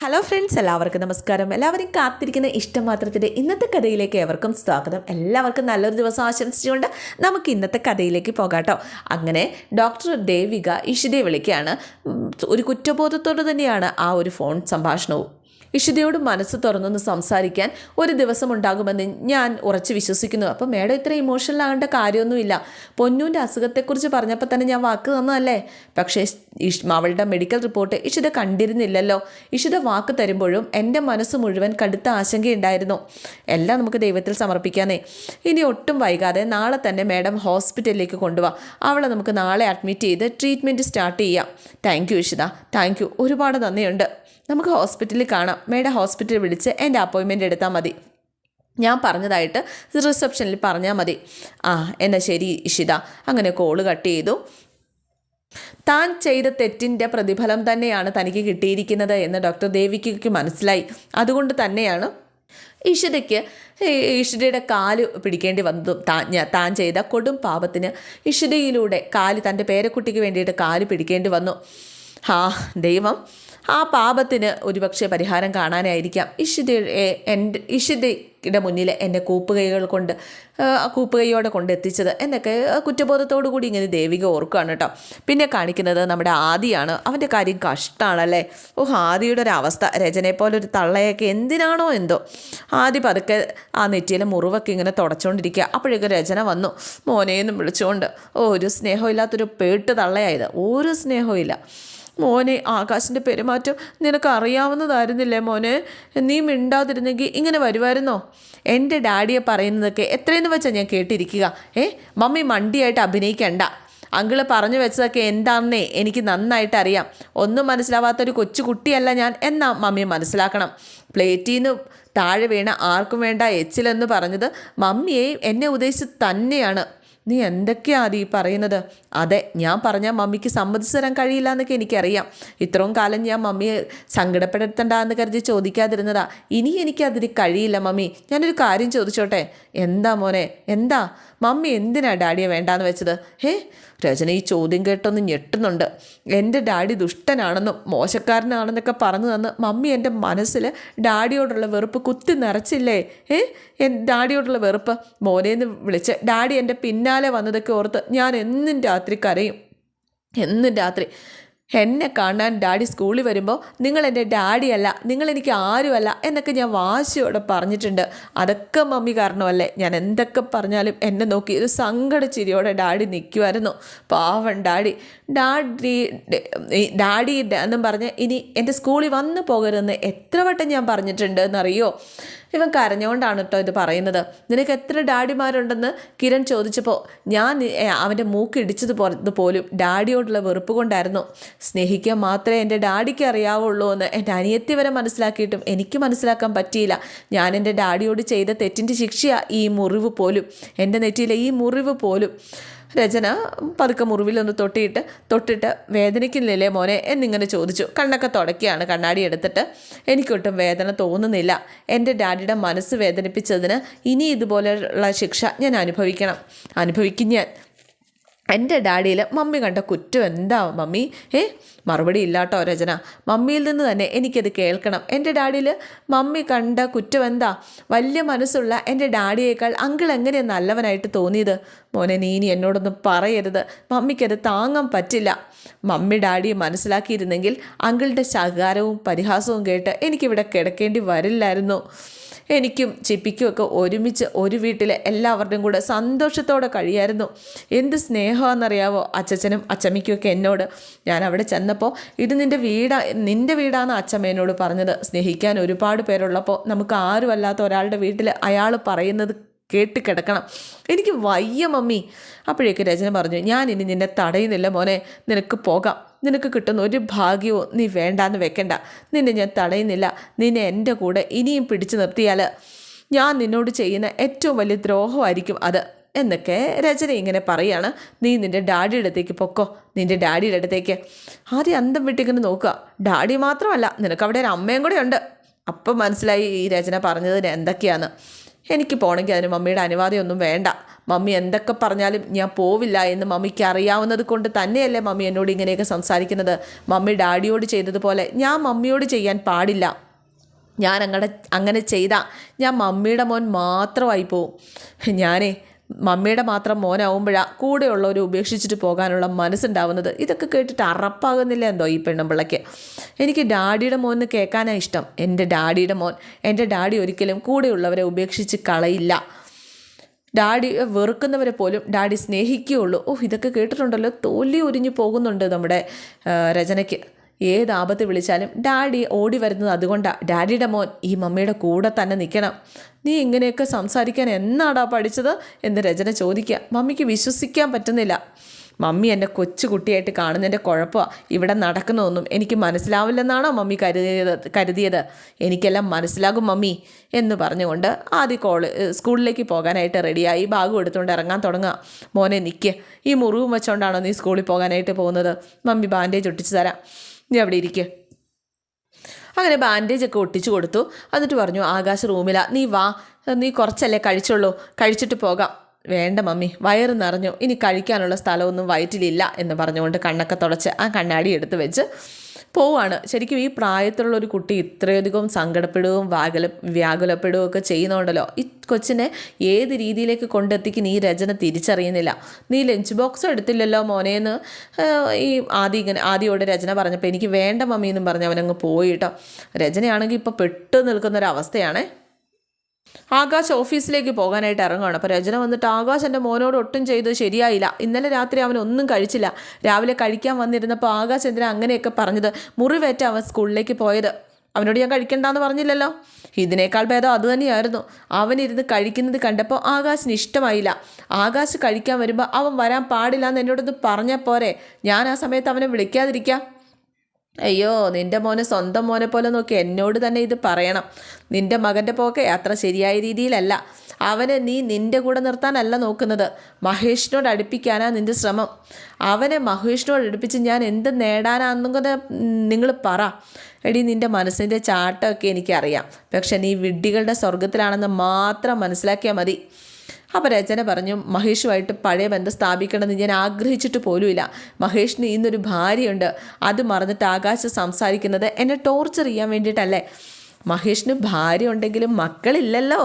Hello friends എല്ലാവർക്കും നമസ്കാരം. എല്ലാവരും കാത്തിരിക്കുന്ന ഇഷ്ടം മാത്രത്തിന്റെ ഇന്നത്തെ കഥയിലേക്ക് ഏവർക്കും സ്വാഗതം. എല്ലാവർക്കും നല്ലൊരു ദിവസം ആശംസിച്ചുകൊണ്ട് നമുക്ക് ഇന്നത്തെ കഥയിലേക്ക് പോകാട്ടോ. അങ്ങനെ ഡോക്ടർ ദേവിക ഇഷിതയെ വിളിക്കുകയാണ്. ഒരു കുറ്റബോധത്തോട് തന്നെയാണ് ആ ഒരു ഫോൺ സംഭാഷണവും ഇഷിതയോട് മനസ്സ് തുറന്നൊന്ന് സംസാരിക്കാൻ ഒരു ദിവസം ഉണ്ടാകുമെന്ന് ഞാൻ ഉറച്ചു വിശ്വസിക്കുന്നു. അപ്പം മേഡം ഇത്ര ഇമോഷണൽ ആകേണ്ട കാര്യമൊന്നുമില്ല. പൊന്നൂന്റെ അസുഖത്തെക്കുറിച്ച് പറഞ്ഞപ്പോൾ തന്നെ ഞാൻ വാക്ക് തന്നതല്ലേ? പക്ഷേ അവളുടെ മെഡിക്കൽ റിപ്പോർട്ട് ഇഷിത കണ്ടിരുന്നില്ലല്ലോ. ഇഷിത വാക്ക് തരുമ്പോഴും എന്റെ മനസ്സ് മുഴുവൻ കടുത്ത ആശങ്കയുണ്ടായിരുന്നു. എല്ലാം നമുക്ക് ദൈവത്തിൽ സമർപ്പിക്കാനേ ഇനി ഒട്ടും വൈകാതെ നാളെ തന്നെ മേഡം ഹോസ്പിറ്റലിലേക്ക് കൊണ്ടുപോവാം അവളെ നമുക്ക് നാളെ അഡ്മിറ്റ് ചെയ്ത് ട്രീറ്റ്മെന്റ് സ്റ്റാർട്ട് ചെയ്യാം. Thank you Ishita. Thank you ഒരുപാട് നന്ദിയുണ്ട്. നമുക്ക് ഹോസ്പിറ്റലിൽ കാണാം. മേഡം ഹോസ്പിറ്റലിൽ വിളിച്ച് എന്റെ അപ്പോയിൻമെന്റ് എടുത്താൽ മതി. ഞാൻ പറഞ്ഞതായിട്ട് റിസപ്ഷനിൽ പറഞ്ഞാൽ മതി. ആ എന്നാൽ ശരി ഇഷിത. അങ്ങനെ കോൾ കട്ട് ചെയ്തു. താൻ ചെയ്ത തെറ്റിന്റെ പ്രതിഫലം തന്നെയാണ് തനിക്ക് കിട്ടിയിരിക്കുന്നത് എന്ന് ഡോക്ടർ ദേവിക്ക് മനസ്സിലായി. അതുകൊണ്ട് തന്നെയാണ് ഇഷിതയ്ക്ക് ഇഷിതയുടെ കാൽ പിടിക്കേണ്ടി വന്നതും താൻ താൻ ചെയ്ത കൊടും പാപത്തിന് ഇഷിതയിലൂടെ കാൽ തന്റെ പേരക്കുട്ടിക്ക് വേണ്ടിയിട്ട് കാൽ പിടിക്കേണ്ടി വന്നു. ആ ദൈവം. ആ പാപത്തിന് ഒരുപക്ഷെ പരിഹാരം കാണാനായിരിക്കാം. ഇഷിത എന്റെ ഇഷിതയുടെ മുന്നിൽ എന്നെ കൂപ്പുകൈകൾ കൊണ്ട് കൂപ്പുകൈയോടെ കൊണ്ടെത്തിച്ചത് എന്നൊക്കെ കുറ്റബോധത്തോടു കൂടി ഇങ്ങനെ ദേവിക ഓർക്കുകയാണ് കേട്ടോ. പിന്നെ കാണിക്കുന്നത് നമ്മുടെ ആദിയാണ്. അവന്റെ കാര്യം കഷ്ടമാണല്ലേ ഓ ആദിയുടെ ഒരു അവസ്ഥ. രചനയെ പോലെ ഒരു തള്ളയൊക്കെ എന്തിനാണോ എന്തോ. ആദ്യ പതുക്കെ ആ നെറ്റിയിലെ മുറിവൊക്കെ ഇങ്ങനെ തുടച്ചുകൊണ്ടിരിക്കുക അപ്പോഴേക്കും രചന വന്നു. മോനെയെന്നും വിളിച്ചുകൊണ്ട് ഓ ഒരു സ്നേഹമില്ലാത്തൊരു പേട്ട് തള്ളയായത് ഒരു സ്നേഹവും ഇല്ല മോനെ ആകാശിന്റെ പെരുമാറ്റം നിനക്ക് അറിയാവുന്നതായിരുന്നില്ലേ മോനെ? നീ മിണ്ടാതിരുന്നെങ്കിൽ ഇങ്ങനെ വരുമായിരുന്നോ? എന്റെ ഡാഡിയെ പറയുന്നതൊക്കെ എത്രയെന്ന് വെച്ചാൽ ഞാൻ കേട്ടിരിക്കുക. ഏ മമ്മി മണ്ടിയായിട്ട് അഭിനയിക്കണ്ട. അങ്കിൾ പറഞ്ഞു വെച്ചതൊക്കെ എന്താണെന്നേ എനിക്ക് നന്നായിട്ട് അറിയാം. ഒന്നും മനസ്സിലാവാത്തൊരു കൊച്ചു കുട്ടിയല്ല ഞാൻ എന്നാ മമ്മി മനസ്സിലാക്കണം. പ്ലേറ്റിൽ നിന്ന് താഴെ വീണ ആർക്കും വേണ്ട എച്ചിലെന്ന് പറഞ്ഞത് മമ്മിയെയും എന്നെ ഉദ്ദേശിച്ച് തന്നെയാണ്. നീ എന്തൊക്കെയാ ആദി പറയുന്നത്? അതെ ഞാൻ പറഞ്ഞാൽ മമ്മിക്ക് സമ്മതിച്ചു തരാൻ കഴിയില്ല എന്നൊക്കെ എനിക്കറിയാം. ഇത്രയും കാലം ഞാൻ മമ്മിയെ സങ്കടപ്പെടുത്തണ്ട എന്ന് കരുതി ചോദിക്കാതിരുന്നതാ. ഇനി എനിക്കതിന് കഴിയില്ല മമ്മി. ഞാനൊരു കാര്യം ചോദിച്ചോട്ടെ? എന്താ മോനെ? എന്താ? മമ്മി എന്തിനാ ഡാഡിയെ വേണ്ടാന്ന് വെച്ചത്? ഹേ രചന ഈ ചോദ്യം കേട്ടൊന്ന് ഞെട്ടുന്നുണ്ട്. എന്റെ ഡാഡി ദുഷ്ടനാണെന്നും മോശക്കാരനാണെന്നൊക്കെ പറഞ്ഞു തന്ന് മമ്മി എന്റെ മനസ്സിൽ ഡാഡിയോടുള്ള വെറുപ്പ് കുത്തി നിറച്ചില്ലേ? ഏ ഡാഡിയോടുള്ള വെറുപ്പ്. മോനേന്ന് വിളിച്ച് ഡാഡി എന്റെ പിന്നാലെ വന്നതൊക്കെ ഓർത്ത് ഞാൻ എന്നും രാത്രി കരയും. എന്നും രാത്രി. എന്നെ കാണാൻ ഡാഡി സ്കൂളിൽ വരുമ്പോൾ നിങ്ങൾ എന്റെ ഡാഡിയല്ല നിങ്ങൾ എനിക്ക് ആരുമല്ല എന്നൊക്കെ ഞാൻ വാശിയോടെ പറഞ്ഞിട്ടുണ്ട്. അതൊക്കെ മമ്മി കാരണമല്ലേ? ഞാൻ എന്തൊക്കെ പറഞ്ഞാലും എന്നെ നോക്കി ഒരു സങ്കട ചിരിയോടെ ഡാഡി നിൽക്കുമായിരുന്നു പാവൻ ഡാഡി ഡാഡി ഡാഡി എന്നും പറഞ്ഞ് ഇനി എന്റെ സ്കൂളിൽ വന്നു പോകരുതെന്ന് എത്ര വട്ടം ഞാൻ പറഞ്ഞിട്ടുണ്ട് എന്നറിയോ? ഇവൻ കരഞ്ഞുകൊണ്ടാണ് കേട്ടോ ഇത് പറയുന്നത്. നിനക്ക് എത്ര ഡാഡിമാരുണ്ടെന്ന് കിരൺ ചോദിച്ചപ്പോൾ ഞാൻ അവന്റെ മൂക്കിടിച്ചത് പോലും ഡാഡിയോടുള്ള വെറുപ്പ് കൊണ്ടായിരുന്നു. സ്നേഹിക്കാൻ മാത്രമേ എന്റെ ഡാഡിക്ക് അറിയാവുള്ളൂ എന്ന് എന്റെ അനിയത്തി വരെ മനസ്സിലാക്കിയിട്ടും എനിക്ക് മനസ്സിലാക്കാൻ പറ്റിയില്ല. ഞാൻ എന്റെ ഡാഡിയോട് ചെയ്ത തെറ്റിന്റെ ശിക്ഷയാണ് ഈ മുറിവ് പോലും. എന്റെ നെറ്റിയിലെ ഈ മുറിവ് പോലും. രചന പതുക്കെ മുറിവിലൊന്ന് തൊട്ടിയിട്ട് തൊട്ടിട്ട് വേദനിക്കുന്നില്ലേ മോനെ എന്നിങ്ങനെ ചോദിച്ചു. കണ്ണൊക്കെ തുടക്കിയാണ് കണ്ണാടി എടുത്തിട്ട്. എനിക്കൊട്ടും വേദന തോന്നുന്നില്ല. എന്റെ ഡാഡിയുടെ മനസ്സ് വേദനിപ്പിച്ചതിന് ഇനി ഇതുപോലെയുള്ള ശിക്ഷ ഞാൻ അനുഭവിക്കണം. അനുഭവിക്കും ഞാൻ. എന്റെ ഡാഡിയിൽ മമ്മി കണ്ട കുറ്റം എന്താ മമ്മി? ഏ മറുപടി ഇല്ലാട്ടോ രചന. മമ്മിയിൽ നിന്ന് തന്നെ എനിക്കത് കേൾക്കണം. എന്റെ ഡാഡിയിൽ മമ്മി കണ്ട കുറ്റം എന്താ? വലിയ മനസ്സുള്ള എന്റെ ഡാഡിയേക്കാൾ അങ്കിൾ എങ്ങനെ നല്ലവനായിട്ട് തോന്നിയത്? മോനെ നീ ഇനി എന്നോടൊന്നും പറയരുത്. മമ്മിക്കത് താങ്ങാൻ പറ്റില്ല. മമ്മി ഡാഡിയെ മനസ്സിലാക്കിയിരുന്നെങ്കിൽ അങ്കിളുടെ ശകാരവും പരിഹാസവും കേട്ട് എനിക്കിവിടെ കിടക്കേണ്ടി വരില്ലായിരുന്നു. എനിക്കും ചിപ്പിക്കും ഒക്കെ ഒരുമിച്ച് ഒരു വീട്ടിലെ എല്ലാവരുടെയും കൂടെ സന്തോഷത്തോടെ കഴിയായിരുന്നു. എന്ത് സ്നേഹമാണെന്നറിയാവോ അച്ഛനും അച്ചമ്മയ്ക്കുമൊക്കെ എന്നോട്. ഞാൻ അവിടെ ചെന്നപ്പോൾ ഇത് നിന്റെ വീടാ നിന്റെ വീടാണ് അച്ചമ്മ എന്നോട് പറഞ്ഞത്. സ്നേഹിക്കാൻ ഒരുപാട് പേരുള്ളപ്പോൾ നമുക്ക് ആരുമല്ലാത്ത ഒരാളുടെ വീട്ടിൽ അയാൾ പറയുന്നത് കേട്ട് കിടക്കണം. എനിക്ക് വയ്യ മമ്മി. അപ്പോഴേക്ക് രചന പറഞ്ഞു ഞാൻ ഇനി നിന്നെ തടയുന്നില്ല മോനെ. നിനക്ക് പോകാം. നിനക്ക് കിട്ടുന്ന ഒരു ഭാഗ്യവും നീ വേണ്ടാന്ന് വെക്കണ്ട. നിന്നെ ഞാൻ തടയുന്നില്ല. നിന്നെ എന്റെ കൂടെ ഇനിയും പിടിച്ചു നിർത്തിയാൽ ഞാൻ നിന്നോട് ചെയ്യുന്ന ഏറ്റവും വലിയ ദ്രോഹമായിരിക്കും അത്. എന്നൊക്കെ രചന ഇങ്ങനെ പറയാണ്. നീ നിന്റെ ഡാഡിയുടെ അടുത്തേക്ക് പൊക്കോ. നിന്റെ ഡാഡിയുടെ അടുത്തേക്ക്. ആദ്യം അന്തം വിട്ടിങ്ങനെ നോക്കുക. ഡാഡി മാത്രമല്ല നിനക്ക് അവിടെ ഒരു അമ്മയും കൂടെ ഉണ്ട്. അപ്പം മനസ്സിലായി ഈ രചന പറഞ്ഞതിന് എന്തൊക്കെയാണ്. എനിക്ക് പോകണമെങ്കിൽ അതിന് മമ്മിയുടെ അനുവാദമൊന്നും വേണ്ട. മമ്മി എന്തൊക്കെ പറഞ്ഞാലും ഞാൻ പോവില്ല എന്ന് മമ്മിക്ക് അറിയാവുന്നത് കൊണ്ട് തന്നെയല്ലേ മമ്മി എന്നോട് ഇങ്ങനെയൊക്കെ സംസാരിക്കുന്നത്. മമ്മി ഡാഡിയോട് ചെയ്തതുപോലെ ഞാൻ മമ്മിയോട് ചെയ്യാൻ പാടില്ല. ഞാൻ അങ്ങനെ അങ്ങനെ ചെയ്താൽ ഞാൻ മമ്മിയുടെ മോൻ മാത്രമായി പോവും. ഞാനേ മമ്മിയുടെ മാത്രം മോനാവുമ്പോഴാണ് കൂടെയുള്ളവരെ ഉപേക്ഷിച്ചിട്ട് പോകാനുള്ള മനസ്സുണ്ടാവുന്നത്. ഇതൊക്കെ കേട്ടിട്ട് അറപ്പാകുന്നില്ല എന്തോ ഈ പെണ്ണുമ്പിള്ളയ്ക്ക് എനിക്ക് ഡാഡിയുടെ മോൻ എന്ന് കേൾക്കാനാണ് ഇഷ്ടം. എന്റെ ഡാഡിയുടെ മോൻ. എന്റെ ഡാഡി ഒരിക്കലും കൂടെയുള്ളവരെ ഉപേക്ഷിച്ച് കളയില്ല. ഡാഡി വെറുക്കുന്നവരെ പോലും ഡാഡി സ്നേഹിക്കുകയുള്ളൂ. ഓ ഇതൊക്കെ കേട്ടിട്ടുണ്ടല്ലോ. തോല്ലി ഒരിഞ്ഞു പോകുന്നുണ്ട് നമ്മുടെ രചനയ്ക്ക്. ഏത് ആപത്ത് വിളിച്ചാലും ഡാഡി ഓടി വരുന്നത് അതുകൊണ്ടാണ് ഡാഡിയുടെ മോൻ ഈ മമ്മിയുടെ കൂടെ തന്നെ നിൽക്കണം. നീ ഇങ്ങനെയൊക്കെ സംസാരിക്കാൻ എന്നാടാ പഠിച്ചത് എന്ന് രചന ചോദിക്കുക. മമ്മിക്ക് വിശ്വസിക്കാൻ പറ്റുന്നില്ല. മമ്മി എന്റെ കൊച്ചുകുട്ടിയായിട്ട് കാണുന്നതിന്റെ കുഴപ്പമാണ് ഇവിടെ നടക്കുന്നതൊന്നും എനിക്ക് മനസ്സിലാവില്ലെന്നാണോ മമ്മി കരുതിയത് കരുതിയത്? എനിക്കെല്ലാം മനസ്സിലാകും മമ്മി എന്ന് പറഞ്ഞുകൊണ്ട് ആദ്യ കോൾ സ്കൂളിലേക്ക് പോകാനായിട്ട് റെഡിയായി. ബാഗും എടുത്തുകൊണ്ട് ഇറങ്ങാൻ തുടങ്ങുക. മോനെ നിൽക്കുക ഈ മുറിവും വെച്ചുകൊണ്ടാണോ നീ സ്കൂളിൽ പോകാനായിട്ട് പോകുന്നത്? മമ്മി ബാൻഡേജ് ഒട്ടിച്ച് തരാം. നീ അവിടെ ഇരിക്കുക അങ്ങനെ ബാൻഡേജ് ഒക്കെ ഒട്ടിച്ചു കൊടുത്തു. എന്നിട്ട് പറഞ്ഞു ആകാശ റൂമില. നീ വാ. നീ കുറച്ചല്ലേ കഴിച്ചുള്ളൂ. കഴിച്ചിട്ട് പോകാം. വേണ്ട മമ്മി. വയറ് നിറഞ്ഞു. ഇനി കഴിക്കാനുള്ള സ്ഥലമൊന്നും വയറ്റിലില്ല. എന്ന് പറഞ്ഞുകൊണ്ട് കണ്ണൊക്കെ തുടച്ച് ആ കണ്ണാടി എടുത്ത് വെച്ച് പോവാണ്. ശരിക്കും ഈ പ്രായത്തിലുള്ള ഒരു കുട്ടി ഇത്രയധികം സങ്കടപ്പെടുകയും വ്യാകുല വ്യാകുലപ്പെടുകയും ഒക്കെ ചെയ്യുന്നുണ്ടല്ലോ. ഈ കൊച്ചിനെ ഏത് രീതിയിലേക്ക് കൊണ്ടെത്തിക്കും ഈ രചന തിരിച്ചറിയുന്നില്ല. നീ ലഞ്ച് ബോക്സ് എടുത്തില്ലല്ലോ മോനേന്ന് ഈ ആദ്യം ഇങ്ങനെ ആദ്യമോട് രചന പറഞ്ഞപ്പോൾ എനിക്ക് വേണ്ട മമ്മി എന്നും പറഞ്ഞ് അവനങ്ങ് പോയിട്ടോ രചനയാണെങ്കിൽ ഇപ്പോൾ പെട്ടു നിൽക്കുന്നൊരവസ്ഥയാണേ ആകാശ് ഓഫീസിലേക്ക് പോകാനായിട്ട് ഇറങ്ങുകയാണ് അപ്പോൾ രചന വന്നിട്ട് ആകാശ് എന്റെ മോനോട് ഒട്ടും ചെയ്തത് ശരിയായില്ല. ഇന്നലെ രാത്രി അവൻ ഒന്നും കഴിച്ചില്ല. രാവിലെ കഴിക്കാൻ വന്നിരുന്നപ്പോൾ ആകാശ് എന്തിനാ അങ്ങനെയൊക്കെ പറഞ്ഞത്? മുറിവേറ്റ അവൻ സ്കൂളിലേക്ക് പോയത്. അവനോട് ഞാൻ കഴിക്കണ്ടെന്ന് പറഞ്ഞില്ലല്ലോ. ഇതിനേക്കാൾ ഭേദം അതുതന്നെയായിരുന്നു അവനിരുന്ന് കഴിക്കുന്നത് കണ്ടപ്പോൾ ആകാശിന് ഇഷ്ടമായില്ല. ആകാശ് കഴിക്കാൻ വരുമ്പോൾ അവൻ വരാൻ പാടില്ല എന്ന് എന്നോടൊന്ന് പറഞ്ഞാൽ പോരെ. ഞാൻ ആ സമയത്ത് അവനെ വിളിക്കാതിരിക്കാം. അയ്യോ നിന്റെ മോനെ സ്വന്തം മോനെ പോലെ നോക്കി എന്നോട് തന്നെ ഇത് പറയണം. നിന്റെ മകന്റെ പോക്കെ അത്ര ശരിയായ രീതിയിലല്ല. അവനെ നീ നിന്റെ കൂടെ നിർത്താനല്ല നോക്കുന്നത്. മഹേഷിനോട് അടുപ്പിക്കാനാണ് നിന്റെ ശ്രമം. അവനെ മഹേഷിനോട് അടുപ്പിച്ച് ഞാൻ എന്ത് നേടാനാന്നും കൂടെ നിങ്ങൾ പറ. എടി നിന്റെ മനസ്സിന്റെ ചാട്ടമൊക്കെ എനിക്കറിയാം. പക്ഷെ നീ വിഡ്ഢികളുടെ സ്വർഗത്തിലാണെന്ന് മാത്രം മനസ്സിലാക്കിയാൽ മതി. അപ്പോൾ രചന പറഞ്ഞു മഹേഷുമായിട്ട് പഴയ ബന്ധം സ്ഥാപിക്കണമെന്ന് ഞാൻ ആഗ്രഹിച്ചിട്ട് പോലുമില്ല. മഹേഷിന് ഇന്നൊരു ഭാര്യയുണ്ട്. അത് മറന്നിട്ട് ആകാശ സംസാരിക്കുന്നത് എന്നെ ടോർച്ചർ ചെയ്യാൻ വേണ്ടിയിട്ടല്ലേ? മഹേഷിന് ഭാര്യ ഉണ്ടെങ്കിലും മക്കളില്ലല്ലോ.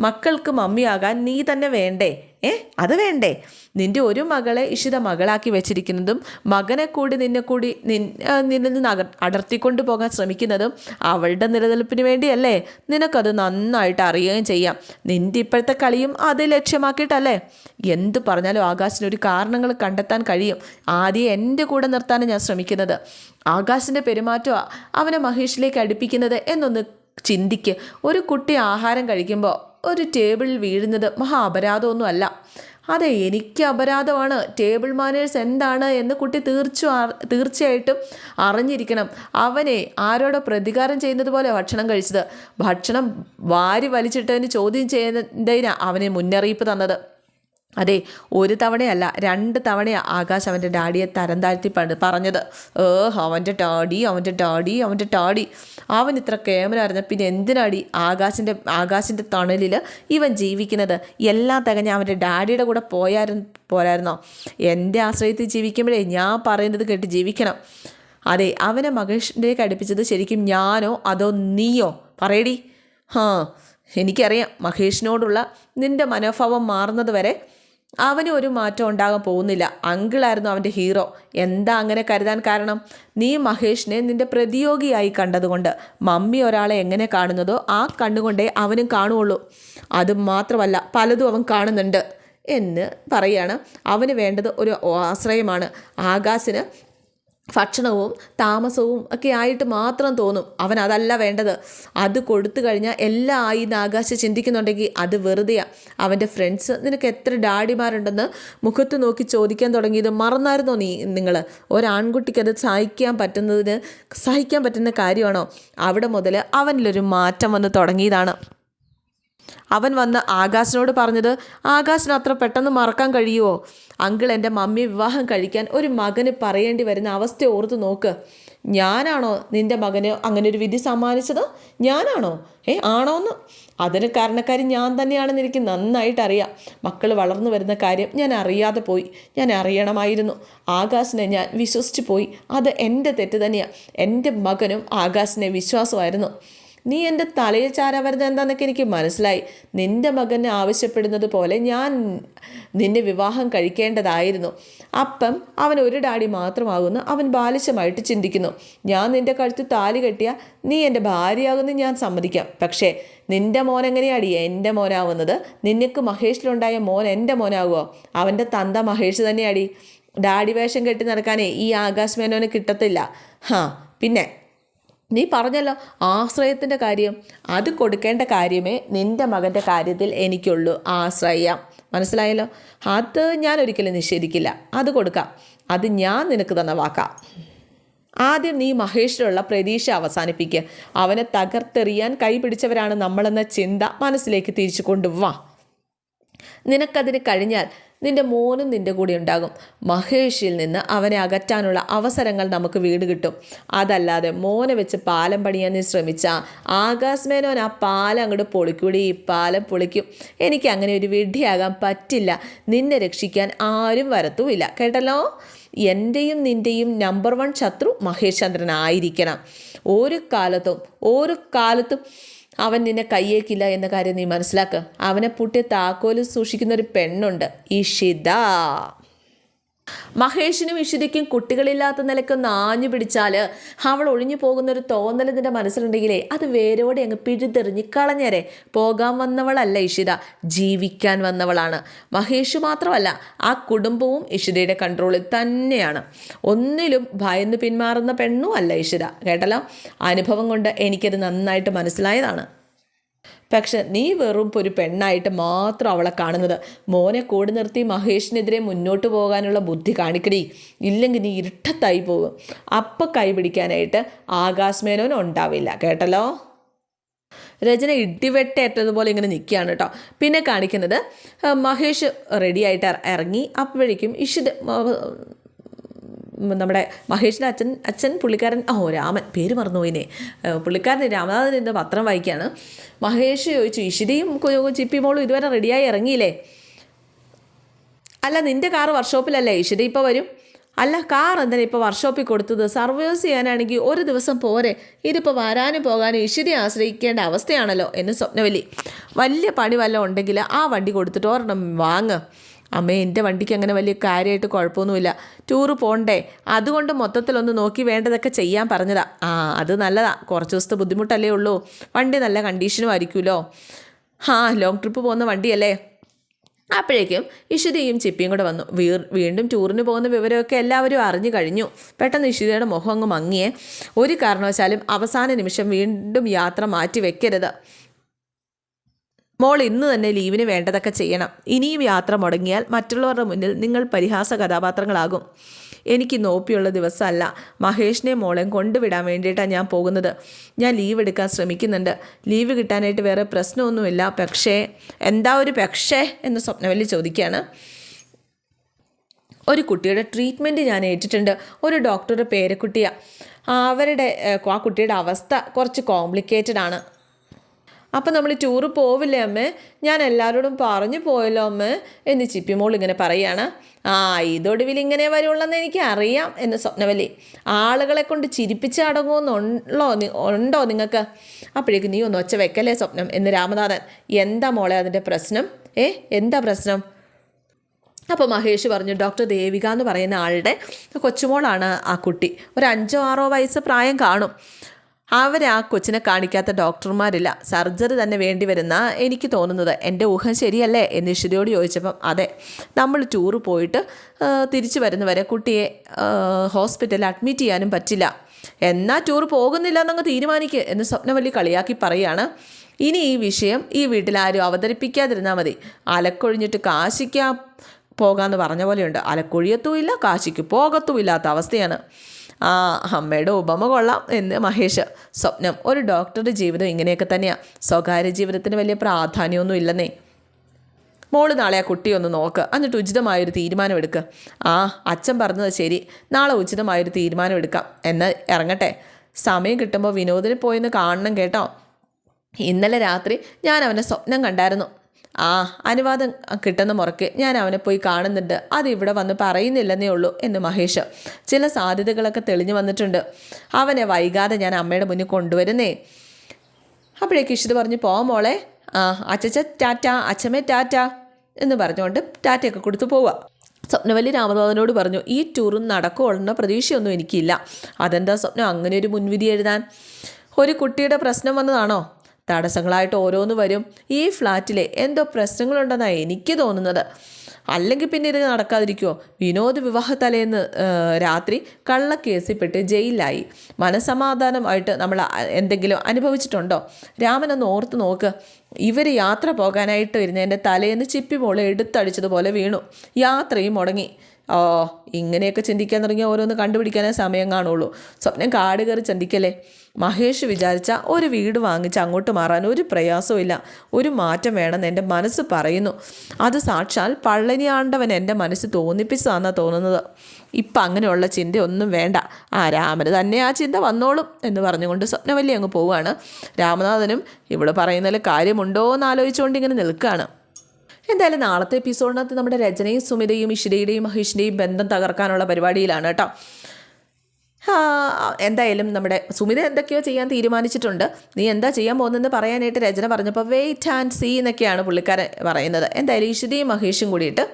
മക്കൾക്ക് മമ്മിയാകാൻ നീ തന്നെ വേണ്ടേ? ഏ? അത് വേണ്ടേ. നിന്റെ ഒരു മകളെ ഇഷിത മകളാക്കി വെച്ചിരിക്കുന്നതും മകനെ കൂടി നിന്നെ കൂടി നിന്നിൽ നിന്ന് അക അടർത്തിക്കൊണ്ട് പോകാൻ ശ്രമിക്കുന്നതും അവളുടെ നിലനിൽപ്പിന് വേണ്ടിയല്ലേ? നിനക്കത് നന്നായിട്ട് അറിയുകയും ചെയ്യാം. നിന്റെ ഇപ്പോഴത്തെ കളിയും അത് ലക്ഷ്യമാക്കിയിട്ടല്ലേ? എന്ത് പറഞ്ഞാലും ആകാശിന് ഒരു കാരണങ്ങൾ കണ്ടെത്താൻ കഴിയും. ആദ്യം എന്റെ കൂടെ നിർത്താനും ഞാൻ ശ്രമിക്കുന്നത്. ആകാശിന്റെ പെരുമാറ്റം അവനെ മഹേഷിലേക്ക് അടുപ്പിക്കുന്നത് എന്നൊന്ന് ചിന്തിക്ക്. ഒരു കുട്ടി ആഹാരം കഴിക്കുമ്പോൾ ഒരു ടേബിളിൽ വീഴുന്നത് മഹാ അപരാധമൊന്നും അല്ല അതെ എനിക്ക് അപരാധമാണ്. ടേബിൾ മാനേഴ്സ് എന്താണ് എന്ന് കുട്ടി തീർച്ച തീർച്ചയായിട്ടും അറിഞ്ഞിരിക്കണം. അവനെ ആരോടോ പ്രതികാരം ചെയ്യുന്നത് പോലെ ഭക്ഷണം കഴിച്ചത്. ഭക്ഷണം വാരി വലിച്ചിട്ടതിന് ചോദ്യം ചെയ്യുന്നതിനാണ് അവനെ മുന്നറിയിപ്പ് തന്നത്. അതെ ഒരു തവണയല്ല രണ്ട് തവണയാണ് ആകാശ് അവന്റെ ഡാഡിയെ തരം താഴ്ത്തി പറഞ്ഞത്. ഏ അവന്റെ ടാഡി അവന്റെ ടാഡി അവന്റെ ടാഡി അവൻ ഇത്ര കേമനായിരുന്നു പിന്നെ എന്തിനാടി ആകാശിന്റെ ആകാശിന്റെ തണലിൽ ഇവൻ ജീവിക്കുന്നത്? എല്ലാം തികഞ്ഞ അവന്റെ ഡാഡിയുടെ കൂടെ പോയായിരുന്നു പോരായിരുന്നോ? എന്റെ ആശ്രയത്തിൽ ജീവിക്കുമ്പോഴേ ഞാൻ പറയുന്നത് കേട്ട് ജീവിക്കണം. അതെ അവനെ മകേഷിന്റെ അടുപ്പിച്ചത് ശരിക്കും ഞാനോ അതോ നീയോ? പറയടി. ഹാ എനിക്കറിയാം മഹേഷിനോടുള്ള നിന്റെ മനോഭാവം മാറുന്നത് വരെ അവന് ഒരു മാറ്റം ഉണ്ടാകാൻ പോകുന്നില്ല. അങ്കിളായിരുന്നു അവന്റെ ഹീറോ. എന്താ അങ്ങനെ കരുതാൻ കാരണം? നീ മഹേഷിനെ നിന്റെ പ്രതിയോഗിയായി കണ്ടതുകൊണ്ട്. മമ്മി ഒരാളെ എങ്ങനെ കാണുന്നതോ ആ കണ്ണുകൊണ്ടേ അവനും കാണുകയുള്ളൂ അത് മാത്രമല്ല പലതും അവൻ കാണുന്നുണ്ട് എന്ന് പറയാണ്. അവന് വേണ്ടത് ഒരു ആശ്രയമാണ്. ആകാശിന് ഭക്ഷണവും താമസവും ഒക്കെ ആയിട്ട് മാത്രം തോന്നും. അവൻ അതല്ല വേണ്ടത്. അത് കൊടുത്തു കഴിഞ്ഞാൽ എല്ലാം ആയി ആകാശം ചിന്തിക്കുന്നുണ്ടെങ്കിൽ അത് വെറുതെയാണ് അവന്റെ ഫ്രണ്ട്സ് നിനക്ക് എത്ര ഡാഡിമാരുണ്ടെന്ന് മുഖത്ത് നോക്കി ചോദിക്കാൻ തുടങ്ങിയത് മറന്നായിരുന്നോ നീ നിങ്ങൾ ഒരാൺകുട്ടിക്ക് അത് സഹിക്കാൻ പറ്റുന്നതിന് സഹിക്കാൻ പറ്റുന്ന കാര്യമാണോ? അവിടെ മുതൽ അവനിലൊരു മാറ്റം വന്ന് തുടങ്ങിയതാണ്. അവൻ വന്ന് ആകാശിനോട് പറഞ്ഞത് ആകാശിന് അത്ര പെട്ടെന്ന് മറക്കാൻ കഴിയുമോ അങ്കിൾ എന്റെ മമ്മി വിവാഹം കഴിക്കാൻ ഒരു മകന് പറയേണ്ടി വരുന്ന അവസ്ഥ ഓർത്ത് നോക്ക്. ഞാനാണോ നിന്റെ മകന് അങ്ങനെ ഒരു വിധി സമ്മാനിച്ചത്? ഞാനാണോ? ഏ ആണോന്ന്? അതിന് കാരണക്കാരി ഞാൻ തന്നെയാണെന്ന് എനിക്ക് നന്നായിട്ട് അറിയാം. മക്കൾ വളർന്നു വരുന്ന കാര്യം ഞാൻ അറിയാതെ പോയി. ഞാൻ അറിയണമായിരുന്നു. ആകാശിനെ ഞാൻ വിശ്വസിച്ച് പോയി. അത് എന്റെ തെറ്റ് തന്നെയാണ് എന്റെ മകനും ആകാശിനെ വിശ്വാസമായിരുന്നു. നീ എന്റെ തലയിൽ ചാര വരുന്നത് എന്താണെന്നൊക്കെ എനിക്ക് മനസ്സിലായി. നിന്റെ മകന് ആവശ്യപ്പെടുന്നത് പോലെ ഞാൻ നിന്നെ വിവാഹം കഴിക്കേണ്ടതായിരുന്നു. അപ്പം അവൻ ഒരു ഡാഡി മാത്രമാകുന്നു അവൻ ബാലിശമായിട്ട് ചിന്തിക്കുന്നു. ഞാൻ നിന്റെ കഴുത്ത് താലി കെട്ടിയ നീ എന്റെ ഭാര്യയാകുന്നു ഞാൻ സമ്മതിക്കാം. പക്ഷേ നിന്റെ മോൻ എങ്ങനെയാടി എന്റെ മോനാവുന്നത്? നിനക്ക് മഹേഷിലുണ്ടായ മോൻ എന്റെ മോനാകുമോ അവന്റെ തന്ത മഹേഷ് തന്നെയാടി. ഡാഡി വേഷം കെട്ടി നടക്കാനേ ഈ ആകാശ് മേനോന് കിട്ടത്തില്ല. ഹാ പിന്നെ? നീ പറഞ്ഞല്ലോ ആശ്രയത്തിന്റെ കാര്യം. അത് കൊടുക്കേണ്ട കാര്യമേ നിന്റെ മകന്റെ കാര്യത്തിൽ എനിക്കുള്ളൂ. ആശ്രയം. മനസ്സിലായല്ലോ? അത് ഞാൻ ഒരിക്കലും നിഷേധിക്കില്ല. അത് കൊടുക്കാം. അത് ഞാൻ നിനക്ക് തന്ന വാക്കാം ആദ്യം നീ മഹേഷിലുള്ള പ്രതീക്ഷ അവസാനിപ്പിക്കുക അവനെ തകർത്തെറിയാൻ കൈപിടിച്ചവരാണ് നമ്മളെന്ന ചിന്ത മനസ്സിലേക്ക് തിരിച്ചു കൊണ്ടുവാ. നിനക്കതിന് കഴിഞ്ഞാൽ നിന്റെ മോനും നിന്റെ കൂടെ ഉണ്ടാകും. മഹേഷിൽ നിന്ന് അവനെ അകറ്റാനുള്ള അവസരങ്ങൾ നമുക്ക് വീട് കിട്ടും. അതല്ലാതെ മോനെ വെച്ച് പാലം പണിയാൻ നീ ശ്രമിച്ച ആകാശ് മേനോൻ ആ പാലം അങ്ങോട്ട് പൊളിക്കൂടി ഈ പാലം പൊളിക്കും. എനിക്ക് അങ്ങനെ ഒരു വിഡ്ഢിയാകാൻ പറ്റില്ല. നിന്നെ രക്ഷിക്കാൻ ആരും വരത്തുമില്ല. കേട്ടല്ലോ? എന്റെയും നിന്റെയും നമ്പർ വൺ ശത്രു മഹേഷ് ചന്ദ്രൻ ആയിരിക്കണം ഒരു കാലത്തും ഒരു കാലത്തും അവൻ നിന്നെ കയ്യേക്കില്ല എന്ന കാര്യം നീ മനസ്സിലാക്കുക അവനെ പൂട്ടിയ താക്കോൽ സൂക്ഷിക്കുന്ന ഒരു പെണ്ണുണ്ട്. ഇഷിത. മഹേഷിനും ഇഷിതയ്ക്കും കുട്ടികളില്ലാത്ത നിലയ്ക്കൊന്ന് ആഞ്ഞു പിടിച്ചാൽ അവൾ ഒഴിഞ്ഞു പോകുന്നൊരു തോന്നൽ നിന്റെ മനസ്സിലുണ്ടെങ്കിലേ അത് വേരോടെ അങ്ങ് പിഴുതെറിഞ്ഞ് കളഞ്ഞേരെ. പോകാൻ വന്നവളല്ല ഇഷിത ജീവിക്കാൻ വന്നവളാണ്. മഹേഷ് മാത്രമല്ല ആ കുടുംബവും ഇഷിതയുടെ കൺട്രോളിൽ തന്നെയാണ്. ഒന്നിലും ഭയന്ന് പിന്മാറുന്ന പെണ്ണും അല്ല ഇഷിത. കേട്ടല്ലോ? അനുഭവം കൊണ്ട് എനിക്കത് നന്നായിട്ട് മനസ്സിലായതാണ്. പക്ഷെ നീ വെറും ഒരു പെണ്ണായിട്ട് മാത്രം അവളെ കാണുന്നത്. മോനെ കൂടി നിർത്തി മഹേഷിനെതിരെ മുന്നോട്ട് പോകാനുള്ള ബുദ്ധി കാണിക്കടി. ഇല്ലെങ്കിൽ നീ ഇരുട്ടത്തായി പോകും. അപ്പം കൈപിടിക്കാനായിട്ട് ആകാശ് മേനോൻ ഉണ്ടാവില്ല. കേട്ടല്ലോ? രചന ഇടിവെട്ടേറ്റതുപോലെ ഇങ്ങനെ നിൽക്കുകയാണ് കേട്ടോ. പിന്നെ കാണിക്കുന്നത് മഹേഷ് റെഡിയായിട്ട് ഇറങ്ങി അപ്പോഴേക്കും ഇഷിത് നമ്മുടെ മഹേഷിന്റെ അച്ഛൻ അച്ഛൻ പുള്ളിക്കാരൻ ഓ രാമൻ പേര് മറന്നുപോയിനെ പുള്ളിക്കാരൻ രാമനാഥന്റെ പത്രം വായിക്കുകയാണ് മഹേഷ് ചോദിച്ചു ഇഷിതയും ചിപ്പി മോളും ഇതുവരെ റെഡിയായി ഇറങ്ങിയില്ലേ? അല്ല നിന്റെ കാർ വർക്ക്ഷോപ്പിലല്ലേ? ഇഷിത ഇപ്പോൾ വരും. അല്ല കാർ എന്തിനാ ഇപ്പോൾ വർക്ക്ഷോപ്പിൽ കൊടുത്തത്? സർവീസ് ചെയ്യാനാണെങ്കിൽ ഒരു ദിവസം പോരെ. ഇതിപ്പോൾ വരാനും പോകാനും ഇഷിതയെ ആശ്രയിക്കേണ്ട അവസ്ഥയാണല്ലോ എന്ന് സ്വപ്നവലി. വലിയ പണി വല്ലതും ഉണ്ടെങ്കിൽ ആ വണ്ടി കൊടുത്തിട്ട് ഒരെണ്ണം വാങ്ങ്. അമ്മേ എന്റെ വണ്ടിക്ക് അങ്ങനെ വലിയ കാര്യമായിട്ട് കുഴപ്പമൊന്നുമില്ല. ടൂറ് പോണ്ടേ? അതുകൊണ്ട് മൊത്തത്തിലൊന്ന് നോക്കി വേണ്ടതൊക്കെ ചെയ്യാൻ പറഞ്ഞതാ. ആ അത് നല്ലതാ. കുറച്ച് ദിവസത്തെ ബുദ്ധിമുട്ടല്ലേ ഉള്ളൂ. വണ്ടി നല്ല കണ്ടീഷനും ആയിരിക്കുമല്ലോ ആ ലോങ് ട്രിപ്പ് പോകുന്ന വണ്ടിയല്ലേ? അപ്പോഴേക്കും ഇഷിതയും ചിപ്പിയും കൂടെ വന്നു. വീർ വീണ്ടും ടൂറിന് പോകുന്ന വിവരമൊക്കെ എല്ലാവരും അറിഞ്ഞു കഴിഞ്ഞു. പെട്ടെന്ന് ഇഷിതയുടെ മുഖം അങ്ങ് മങ്ങിയേ. ഒരു കാരണവശാലും അവസാന നിമിഷം വീണ്ടും യാത്ര മാറ്റി വെക്കരുത് മോൾ ഇന്ന് തന്നെ ലീവിന് വേണ്ടതൊക്കെ ചെയ്യണം. ഇനിയും യാത്ര മുടങ്ങിയാൽ മറ്റുള്ളവരുടെ മുന്നിൽ നിങ്ങൾ പരിഹാസ കഥാപാത്രങ്ങളാകും. എനിക്ക് നോപ്പിയുള്ള ദിവസമല്ല. മഹേഷിനെ മോളെ കൊണ്ടുവിടാൻ വേണ്ടിയിട്ടാണ് ഞാൻ പോകുന്നത്. ഞാൻ ലീവ് എടുക്കാൻ ശ്രമിക്കുന്നുണ്ട്. ലീവ് കിട്ടാനായിട്ട് വേറെ പ്രശ്നമൊന്നുമില്ല. പക്ഷേ എന്താ ഒരു പക്ഷേ എന്ന് സ്വപ്നവല്ലി ചോദിക്കുകയാണ്. ഒരു കുട്ടിയുടെ ട്രീറ്റ്മെന്റ് ഞാൻ ഏറ്റിട്ടുണ്ട്. ഒരു ഡോക്ടറുടെ പേരക്കുട്ടിയാണ് അവരുടെ ആ കുട്ടിയുടെ അവസ്ഥ കുറച്ച് കോംപ്ലിക്കേറ്റഡ് ആണ്. അപ്പം നമ്മൾ ടൂറ് പോവില്ലേ അമ്മേ? ഞാൻ എല്ലാവരോടും പറഞ്ഞു പോയല്ലോ അമ്മേ എന്ന് ചിപ്പിമോൾ ഇങ്ങനെ പറയാണ്. ആ ഇതൊടുവിൽ ഇങ്ങനെ വരുള്ളെന്ന് എനിക്ക് അറിയാം എന്ന് സ്വപ്നവല്ലി. ആളുകളെ കൊണ്ട് ചിരിപ്പിച്ച് അടങ്ങുമെന്നുള്ളോ ഉണ്ടോ നിങ്ങൾക്ക് അപ്പോഴേക്കും നീ ഒന്ന് ഒച്ച വെക്കല്ലേ സ്വപ്നം എന്ന് രാമനാഥൻ. എന്താ മോളെ അതിന്റെ പ്രശ്നം? ഏ എന്താ പ്രശ്നം? അപ്പോൾ മഹേഷ് പറഞ്ഞു ഡോക്ടർ ദേവിക എന്ന് പറയുന്ന ആളുടെ കൊച്ചുമോളാണ് ആ കുട്ടി. ഒരു അഞ്ചോ ആറോ വയസ്സ് പ്രായം കാണും. അവരെ ആ കൊച്ചിനെ കാണിക്കാത്ത ഡോക്ടർമാരില്ല. സർജറി തന്നെ വേണ്ടി വരുന്ന എനിക്ക് തോന്നുന്നത്. എന്റെ ഊഹം ശരിയല്ലേ? എന്ന് ഇഷിതയോട് ചോദിച്ചപ്പം അതെ. നമ്മൾ ടൂറ് പോയിട്ട് തിരിച്ചു വരുന്നവരെ കുട്ടിയെ ഹോസ്പിറ്റലിൽ അഡ്മിറ്റ് ചെയ്യാനും പറ്റില്ല. എന്നാൽ ടൂർ പോകുന്നില്ല എന്നങ്ങ് തീരുമാനിക്കുക എന്ന് സ്വപ്നവല്ലി കളിയാക്കി പറയാണ്. ഇനി ഈ വിഷയം ഈ വീട്ടിൽ ആരും അവതരിപ്പിക്കാതിരുന്നാൽ മതി. അലക്കൊഴിഞ്ഞിട്ട് കാശിക്കാൻ പോകാമെന്ന് പറഞ്ഞ പോലെയുണ്ട്. അലക്കൊഴിയത്തുമില്ല കാശിക്ക് പോകത്തുമില്ലാത്ത അവസ്ഥയാണ്. ആ അമ്മയുടെ ഉപമ കൊള്ളാം എന്ന് മഹേഷ്. സ്വപ്നം ഒരു ഡോക്ടറുടെ ജീവിതം ഇങ്ങനെയൊക്കെ തന്നെയാണ് സ്വകാര്യ ജീവിതത്തിന് വലിയ പ്രാധാന്യമൊന്നും ഇല്ലെന്നേ. മോൾ നാളെ ആ കുട്ടിയെ ഒന്ന് നോക്ക്. എന്നിട്ട് ഉചിതമായൊരു തീരുമാനം എടുക്കുക ആ അച്ഛൻ പറഞ്ഞത് ശരി. നാളെ ഉചിതമായൊരു തീരുമാനം എടുക്കാം എന്ന് ഇറങ്ങട്ടെ. സമയം കിട്ടുമ്പോൾ വിനോദിനെ പോയിന്ന് കാണണം കേട്ടോ. ഇന്നലെ രാത്രി ഞാൻ അവനെ സ്വപ്നം കണ്ടായിരുന്നു. ആ അനുവാദം കിട്ടുന്ന മുറയ്ക്ക് ഞാൻ അവനെ പോയി കാണുന്നുണ്ട്. അത് ഇവിടെ വന്ന് പറയുന്നില്ലെന്നേ ഉള്ളൂ എന്ന് മഹേഷ്. ചില സാധ്യതകളൊക്കെ തെളിഞ്ഞു വന്നിട്ടുണ്ട്. അവനെ വൈകാതെ ഞാൻ അമ്മയുടെ മുന്നിൽ കൊണ്ടുവരുന്നേ. അപ്പോഴേക്ക് ഇഷിത് പറഞ്ഞു പോ മോളെ. ആ അച്ചച്ച ടാറ്റ അച്ഛമ്മേ ടാറ്റ എന്ന് പറഞ്ഞുകൊണ്ട് ടാറ്റയൊക്കെ കൊടുത്തു പോവുക. സ്വപ്നവല്ലി രാമനാഥനോട് പറഞ്ഞു ഈ ടൂറും നടക്കുമെന്ന പ്രതീക്ഷയൊന്നും എനിക്കില്ല. അതെന്താ സ്വപ്നം? അങ്ങനെ ഒരു മുൻവിധി എഴുതാൻ? ഒരു കുട്ടിയുടെ പ്രശ്നം വന്നതാണോ? തടസ്സങ്ങളായിട്ട് ഓരോന്ന് വരും ഈ ഫ്ലാറ്റിലെ എന്തോ പ്രശ്നങ്ങളുണ്ടെന്നാണ് എനിക്ക് തോന്നുന്നത്. അല്ലെങ്കിൽ പിന്നെ ഇത് നടക്കാതിരിക്കുമോ വിനോദ് വിവാഹ തലേന്ന് രാത്രി കള്ളക്കേസിൽപ്പെട്ട് ജയിലിലായി. മനസമാധാനമായിട്ട് നമ്മൾ എന്തെങ്കിലും അനുഭവിച്ചിട്ടുണ്ടോ? രാമനൊന്ന് ഓർത്ത് നോക്ക്. ഇവർ യാത്ര പോകാനായിട്ട് വരുന്നതിന്റെ തലേന്ന് ചിപ്പി മോളെ എടുത്തടിച്ചതുപോലെ വീണു. യാത്രയും മുടങ്ങി. ഓ ഇങ്ങനെയൊക്കെ ചിന്തിക്കാൻ തുടങ്ങിയ ഓരോന്ന് കണ്ടുപിടിക്കാനേ സമയം കാണുള്ളൂ. സ്വപ്നം കാട് കയറി ചിന്തിക്കല്ലേ? മഹേഷ് വിചാരിച്ച ഒരു വീട് വാങ്ങിച്ച് അങ്ങോട്ട് മാറാൻ ഒരു പ്രയാസവും ഒരു മാറ്റം വേണമെന്ന് എന്റെ മനസ്സ് പറയുന്നു. അത് സാക്ഷാൽ പള്ളനിയാണ്ടവൻ എന്റെ മനസ്സ് തോന്നിപ്പിച്ചതാണെന്നാണ് തോന്നുന്നത്. ഇപ്പം അങ്ങനെയുള്ള ചിന്തയൊന്നും വേണ്ട. ആ രാമന് തന്നെ ആ ചിന്ത വന്നോളും എന്ന് പറഞ്ഞുകൊണ്ട് സ്വപ്നവല്ലി അങ്ങ് പോവുകയാണ്. രാമനാഥനും ഇവിടെ പറയുന്നതിൽ കാര്യമുണ്ടോ എന്ന് ആലോചിച്ചുകൊണ്ട് ഇങ്ങനെ നിൽക്കുകയാണ്. എന്തായാലും നാളത്തെ എപ്പിസോഡിനകത്ത് നമ്മുടെ രചനയും സുമിതയും ഇഷിതയുടെയും മഹേഷിന്റെയും ബന്ധം തകർക്കാനുള്ള പരിപാടിയിലാണ് കേട്ടോ. എന്തായാലും നമ്മുടെ സുമിത എന്തൊക്കെയോ ചെയ്യാൻ തീരുമാനിച്ചിട്ടുണ്ട്. നീ എന്താ ചെയ്യാൻ പോകുന്നതെന്ന് പറയാനായിട്ട് രചന പറഞ്ഞപ്പോൾ വെയിറ്റ് ആൻഡ് സീ എന്നൊക്കെയാണ് പുള്ളിക്കാരൻ പറയുന്നത്. എന്തായാലും ഈശ്വതിയും മഹേഷും കൂടിയിട്ട്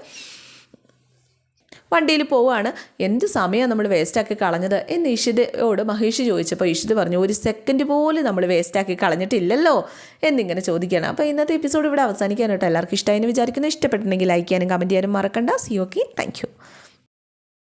വണ്ടിയിൽ പോവുകയാണ് എന്ത് സമയമാണ് നമ്മൾ വേസ്റ്റാക്കി കളഞ്ഞത്? എന്ന് ഇഷിതയോട് മഹേഷ് ചോദിച്ചപ്പോൾ ഇഷിത പറഞ്ഞു ഒരു സെക്കൻഡ് പോലും നമ്മൾ വേസ്റ്റാക്കി കളഞ്ഞിട്ടില്ലല്ലോ? എന്നിങ്ങനെ ചോദിക്കുകയാണ്. അപ്പോൾ ഇന്നത്തെ എപ്പിസോഡ് ഇവിടെ അവസാനിക്കാനായിട്ട് എല്ലാവർക്കും ഇഷ്ടമായി വിചാരിക്കുന്നു. ഇഷ്ടപ്പെട്ടിട്ടുണ്ടെങ്കിൽ ലൈക്ക് ചെയ്യാനും കമന്റ് ചെയ്യാനും മറക്കണ്ട. C okay thank